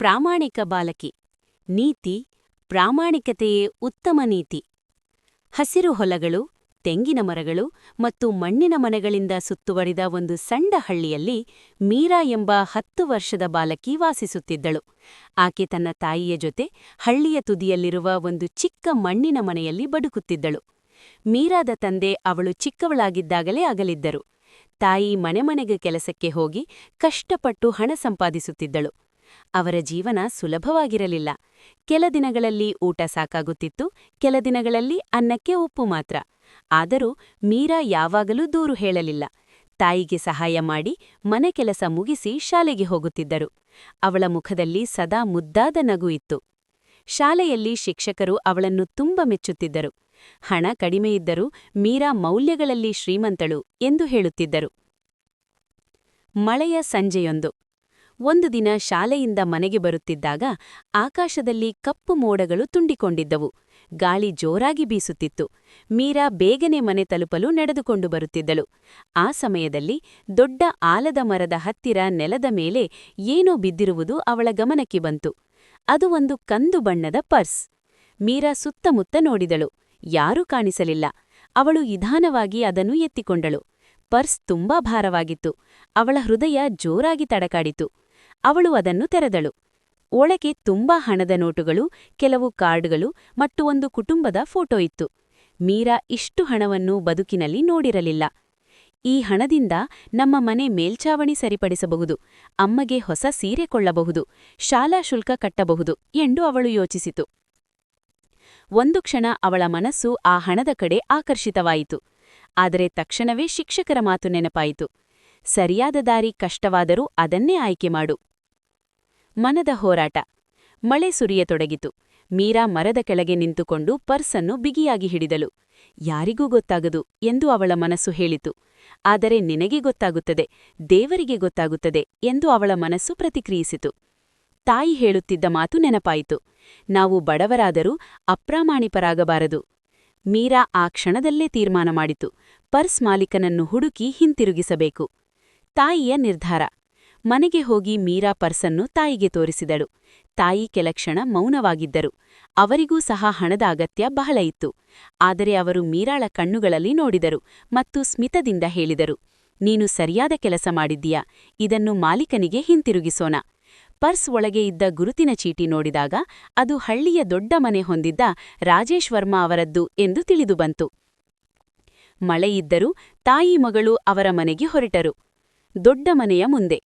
ಪ್ರಾಮಾಣಿಕ ಬಾಲಕಿ. ನೀತಿ, ಪ್ರಾಮಾಣಿಕತೆಯೇ ಉತ್ತಮ ನೀತಿ. ಹಸಿರು ಹೊಲಗಳು, ತೆಂಗಿನ ಮರಗಳು ಮತ್ತು ಮಣ್ಣಿನ ಮನೆಗಳಿಂದ ಸುತ್ತುವರಿದ ಒಂದು ಸಣ್ಣ ಹಳ್ಳಿಯಲ್ಲಿ ಮೀರಾ ಎಂಬ ಹತ್ತು ವರ್ಷದ ಬಾಲಕಿ ವಾಸಿಸುತ್ತಿದ್ದಳು. ಆಕೆ ತನ್ನ ತಾಯಿಯ ಜೊತೆ ಹಳ್ಳಿಯ ತುದಿಯಲ್ಲಿರುವ ಒಂದು ಚಿಕ್ಕ ಮಣ್ಣಿನ ಮನೆಯಲ್ಲಿ ಬಡುಕುತ್ತಿದ್ದಳು ಮೀರಾದ ತಂದೆ ಅವಳು ಚಿಕ್ಕವಳಾಗಿದ್ದಾಗಲೇ ಅಗಲಿದ್ದರು. ತಾಯಿ ಮನೆಮನೆಗೆ ಕೆಲಸಕ್ಕೆ ಹೋಗಿ ಕಷ್ಟಪಟ್ಟು ಹಣ ಸಂಪಾದಿಸುತ್ತಿದ್ದಳು. ಅವರ ಜೀವನ ಸುಲಭವಾಗಿರಲಿಲ್ಲ. ಕೆಲ ದಿನಗಳಲ್ಲಿ ಊಟ ಸಾಕಾಗುತ್ತಿತ್ತು, ಕೆಲ ದಿನಗಳಲ್ಲಿ ಅನ್ನಕ್ಕೆ ಉಪ್ಪು ಮಾತ್ರ. ಆದರೂ ಮೀರಾ ಯಾವಾಗಲೂ ದೂರು ಹೇಳಲಿಲ್ಲ. ತಾಯಿಗೆ ಸಹಾಯ ಮಾಡಿ ಮನೆ ಕೆಲಸ ಮುಗಿಸಿ ಶಾಲೆಗೆ ಹೋಗುತ್ತಿದ್ದರು. ಅವಳ ಮುಖದಲ್ಲಿ ಸದಾ ಮುದ್ದಾದ ನಗು ಇತ್ತು. ಶಾಲೆಯಲ್ಲಿ ಶಿಕ್ಷಕರು ಅವಳನ್ನು ತುಂಬ ಮೆಚ್ಚುತ್ತಿದ್ದರು. ಹಣ ಕಡಿಮೆಯಿದ್ದರೂ ಮೀರಾ ಮೌಲ್ಯಗಳಲ್ಲಿ ಶ್ರೀಮಂತಳು ಎಂದು ಹೇಳುತ್ತಿದ್ದರು. ಮಳೆಯ ಸಂಜೆಯೊಂದು. ಒಂದು ದಿನ ಶಾಲೆಯಿಂದ ಮನೆಗೆ ಬರುತ್ತಿದ್ದಾಗ ಆಕಾಶದಲ್ಲಿ ಕಪ್ಪು ಮೋಡಗಳು ತುಂಡಿಕೊಂಡಿದ್ದವು ಗಾಳಿ ಜೋರಾಗಿ ಬೀಸುತ್ತಿತ್ತು. ಮೀರಾ ಬೇಗನೆ ಮನೆ ತಲುಪಲು ನಡೆದುಕೊಂಡು ಬರುತ್ತಿದ್ದಳು. ಆ ಸಮಯದಲ್ಲಿ ದೊಡ್ಡ ಆಲದ ಮರದ ಹತ್ತಿರ ನೆಲದ ಮೇಲೆ ಏನೋ ಬಿದ್ದಿರುವುದು ಅವಳ ಗಮನಕ್ಕೆ ಬಂತು. ಅದು ಒಂದು ಕಂದು ಬಣ್ಣದ ಪರ್ಸ್. ಮೀರಾ ಸುತ್ತಮುತ್ತ ನೋಡಿದಳು. ಯಾರೂ ಕಾಣಿಸಲಿಲ್ಲ. ಅವಳು ನಿಧಾನವಾಗಿ ಅದನ್ನು ಎತ್ತಿಕೊಂಡಳು. ಪರ್ಸ್ ತುಂಬಾ ಭಾರವಾಗಿತ್ತು. ಅವಳ ಹೃದಯ ಜೋರಾಗಿ ತಡಕಾಡಿತು. ಅವಳು ಅದನ್ನು ತೆರೆದಳು. ಒಳಗೆ ತುಂಬಾ ಹಣದ ನೋಟುಗಳು, ಕೆಲವು ಕಾರ್ಡ್ಗಳು ಮತ್ತು ಒಂದು ಕುಟುಂಬದ ಫೋಟೋ ಇತ್ತು. ಮೀರಾ ಇಷ್ಟು ಹಣವನ್ನು ಬದುಕಿನಲ್ಲಿ ನೋಡಿರಲಿಲ್ಲ. ಈ ಹಣದಿಂದ ನಮ್ಮ ಮನೆ ಮೇಲ್ಚಾವಣಿ ಸರಿಪಡಿಸಬಹುದು, ಅಮ್ಮಗೆ ಹೊಸ ಸೀರೆ ಕೊಳ್ಳಬಹುದು, ಶಾಲಾ ಶುಲ್ಕ ಕಟ್ಟಬಹುದು ಎಂದು ಅವಳು ಯೋಚಿಸಿತು. ಒಂದು ಕ್ಷಣ ಅವಳ ಮನಸ್ಸು ಆ ಹಣದ ಕಡೆ ಆಕರ್ಷಿತವಾಯಿತು. ಆದರೆ ತಕ್ಷಣವೇ ಶಿಕ್ಷಕರ ಮಾತು ನೆನಪಾಯಿತು. ಸರಿಯಾದ ದಾರಿ ಕಷ್ಟವಾದರೂ ಅದನ್ನೇ ಆಯ್ಕೆ ಮಾಡು. ಮನದ ಹೋರಾಟ. ಮಳೆ ಸುರಿಯತೊಡಗಿತು. ಮೀರಾ ಮರದ ಕೆಳಗೆ ನಿಂತುಕೊಂಡು ಪರ್ಸನ್ನು ಬಿಗಿಯಾಗಿ ಹಿಡಿದಳು. ಯಾರಿಗೂ ಗೊತ್ತಾಗದು ಎಂದು ಅವಳ ಮನಸ್ಸು ಹೇಳಿತು. ಆದರೆ ನಿನಗೆ ಗೊತ್ತಾಗುತ್ತದೆ, ದೇವರಿಗೆ ಗೊತ್ತಾಗುತ್ತದೆ ಎಂದು ಅವಳ ಮನಸ್ಸು ಪ್ರತಿಕ್ರಿಯಿಸಿತು. ತಾಯಿ ಹೇಳುತ್ತಿದ್ದ ಮಾತು ನೆನಪಾಯಿತು. ನಾವು ಬಡವರಾದರೂ ಅಪ್ರಾಮಾಣಿಕರಾಗಬಾರದು ಮೀರಾ ಆ ಕ್ಷಣದಲ್ಲೇ ತೀರ್ಮಾನ ಮಾಡಿತು. ಪರ್ಸ್ ಮಾಲೀಕನನ್ನು ಹುಡುಕಿ ಹಿಂತಿರುಗಿಸಬೇಕು. ತಾಯಿಯ ನಿರ್ಧಾರ. ಮನೆಗೆ ಹೋಗಿ ಮೀರಾ ಪರ್ಸನ್ನು ತಾಯಿಗೆ ತೋರಿಸಿದಳು. ತಾಯಿ ಕೆಲಕ್ಷಣ ಮೌನವಾಗಿದ್ದರು. ಅವರಿಗೂ ಸಹ ಹಣದ ಅಗತ್ಯ ಬಹಳ ಇತ್ತು. ಆದರೆ ಅವರು ಮೀರಾಳ ಕಣ್ಣುಗಳಲ್ಲಿ ನೋಡಿದರು ಮತ್ತು ಸ್ಮಿತದಿಂದ ಹೇಳಿದರು, ನೀನು ಸರಿಯಾದ ಕೆಲಸ ಮಾಡಿದ್ದೀಯ? ಇದನ್ನು ಮಾಲೀಕನಿಗೆ ಹಿಂತಿರುಗಿಸೋಣ ಪರ್ಸ್ ಒಳಗೆ ಇದ್ದ ಗುರುತಿನ ಚೀಟಿ ನೋಡಿದಾಗ ಅದು ಹಳ್ಳಿಯ ದೊಡ್ಡ ಮನೆ ಹೊಂದಿದ್ದ ರಾಜೇಶ್ ವರ್ಮಾ ಅವರದ್ದು ಎಂದು ತಿಳಿದುಬಂತು ಮಳೆಯಿದ್ದರೂ ತಾಯಿ ಮಗಳು ಅವರ ಮನೆಗೆ ಹೊರಟರು. ದೊಡ್ಡ ಮನೆಯ ಮುಂದೆ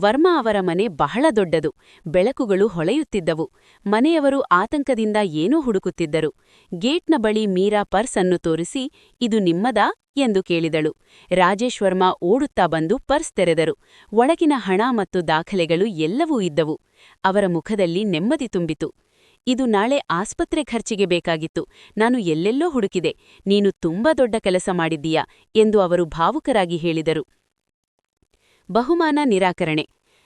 ವರ್ಮಾ ಅವರ ಮನೆ ಬಹಳ ದೊಡ್ಡದು. ಬೆಳಕುಗಳು ಹೊಳೆಯುತ್ತಿದ್ದವು. ಮನೆಯವರು ಆತಂಕದಿಂದ ಏನೂ ಹುಡುಕುತ್ತಿದ್ದರು. ಗೇಟ್ನ ಬಳಿ ಮೀರಾ ಪರ್ಸ್ ಅನ್ನು ತೋರಿಸಿ, ಇದು ನಿಮ್ಮದಾ? ಎಂದು ಕೇಳಿದಳು. ರಾಜೇಶ್ ವರ್ಮಾ ಓಡುತ್ತಾ ಬಂದು ಪರ್ಸ್ ತೆರೆದರು. ಒಳಗಿನ ಹಣ ಮತ್ತು ದಾಖಲೆಗಳು ಎಲ್ಲವೂ ಇದ್ದವು. ಅವರ ಮುಖದಲ್ಲಿ ನೆಮ್ಮದಿ ತುಂಬಿತು. ಇದು ನಾಳೆ ಆಸ್ಪತ್ರೆ ಖರ್ಚಿಗೆ ಬೇಕಾಗಿತ್ತು. ನಾನು ಎಲ್ಲೆಲ್ಲೋ ಹುಡುಕಿದೆ. ನೀನು ತುಂಬಾ ದೊಡ್ಡ ಕೆಲಸ ಮಾಡಿದ್ದೀಯಾ? ಎಂದು ಅವರು ಭಾವುಕರಾಗಿ ಹೇಳಿದರು. ಬಹುಮಾನ ನಿರಾಕರಣೆ.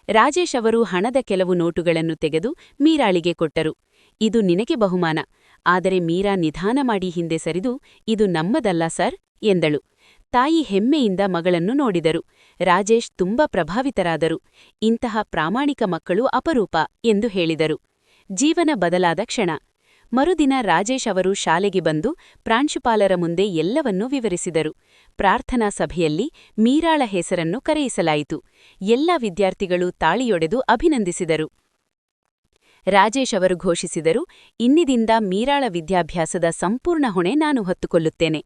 ರಾಜೇಶ್ ಅವರು ಹಣದ ಕೆಲವು ನೋಟುಗಳನ್ನು ತೆಗೆದು ಮೀರಾಳಿಗೆ ಕೊಟ್ಟರು. ಇದು ನಿನಗೆ ಬಹುಮಾನ. ಆದರೆ ಮೀರಾ ನಿಧಾನ ಮಾಡಿ ಹಿಂದೆ ಸರಿದು, ಇದು ನಮ್ಮದಲ್ಲ ಸರ್, ಎಂದಳು. ತಾಯಿ ಹೆಮ್ಮೆಯಿಂದ ಮಗಳನ್ನು ನೋಡಿದರು. ರಾಜೇಶ್ ತುಂಬ ಪ್ರಭಾವಿತರಾದರು. ಇಂತಹ ಪ್ರಾಮಾಣಿಕ ಮಕ್ಕಳು ಅಪರೂಪ, ಎಂದು ಹೇಳಿದರು. ಜೀವನ ಬದಲಾದ ಕ್ಷಣ. ಮರುದಿನ ರಾಜೇಶ್ ಅವರು ಶಾಲೆಗೆ ಬಂದು ಪ್ರಾಂಶುಪಾಲರ ಮುಂದೆ ಎಲ್ಲವನ್ನೂ ವಿವರಿಸಿದರು. ಪ್ರಾರ್ಥನಾ ಸಭೆಯಲ್ಲಿ ಮೀರಾಳ ಹೆಸರನ್ನು ಕರೆಯಿಸಲಾಯಿತು. ಎಲ್ಲ ವಿದ್ಯಾರ್ಥಿಗಳು ತಾಳಿಯೊಡೆದು ಅಭಿನಂದಿಸಿದರು. ರಾಜೇಶ್ ಅವರು ಘೋಷಿಸಿದರು, ಇನ್ನಿದಿಂದ ಮೀರಾಳ ವಿದ್ಯಾಭ್ಯಾಸದ ಸಂಪೂರ್ಣ ಹೊಣೆ ನಾನು ಹೊತ್ತುಕೊಳ್ಳುತ್ತೇನೆ.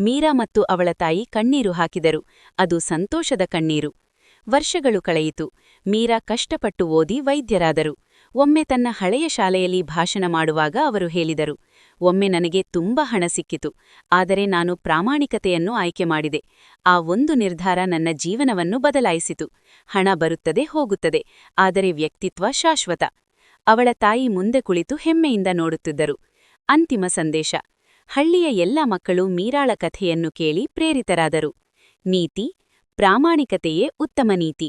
ಮೀರಾ ಮತ್ತು ಅವಳ ತಾಯಿ ಕಣ್ಣೀರು ಹಾಕಿದರು. ಅದು ಸಂತೋಷದ ಕಣ್ಣೀರು. ವರ್ಷಗಳು ಕಳೆಯಿತು. ಮೀರಾ ಕಷ್ಟಪಟ್ಟು ಓದಿ ವೈದ್ಯರಾದರು. ಒಮ್ಮೆ ತನ್ನ ಹಳೆಯ ಶಾಲೆಯಲ್ಲಿ ಭಾಷಣ ಮಾಡುವಾಗ ಅವರು ಹೇಳಿದರು, ಒಮ್ಮೆ ನನಗೆ ತುಂಬಾ ಹಣ ಸಿಕ್ಕಿತು, ಆದರೆ ನಾನು ಪ್ರಾಮಾಣಿಕತೆಯನ್ನು ಆಯ್ಕೆ ಮಾಡಿದೆ. ಆ ಒಂದು ನಿರ್ಧಾರ ನನ್ನ ಜೀವನವನ್ನು ಬದಲಾಯಿಸಿತು. ಹಣ ಬರುತ್ತದೆ, ಹೋಗುತ್ತದೆ, ಆದರೆ ವ್ಯಕ್ತಿತ್ವ ಶಾಶ್ವತ. ಅವಳ ತಾಯಿ ಮುಂದೆ ಕುಳಿತು ಹೆಮ್ಮೆಯಿಂದ ನೋಡುತ್ತಿದ್ದರು. ಅಂತಿಮ ಸಂದೇಶ, ಹಳ್ಳಿಯ ಎಲ್ಲ ಮಕ್ಕಳು ಮೀರಾಳ ಕಥೆಯನ್ನು ಕೇಳಿ ಪ್ರೇರಿತರಾದರು. ನೀತಿ, ಪ್ರಾಮಾಣಿಕತೆಯೇ ಉತ್ತಮ ನೀತಿ.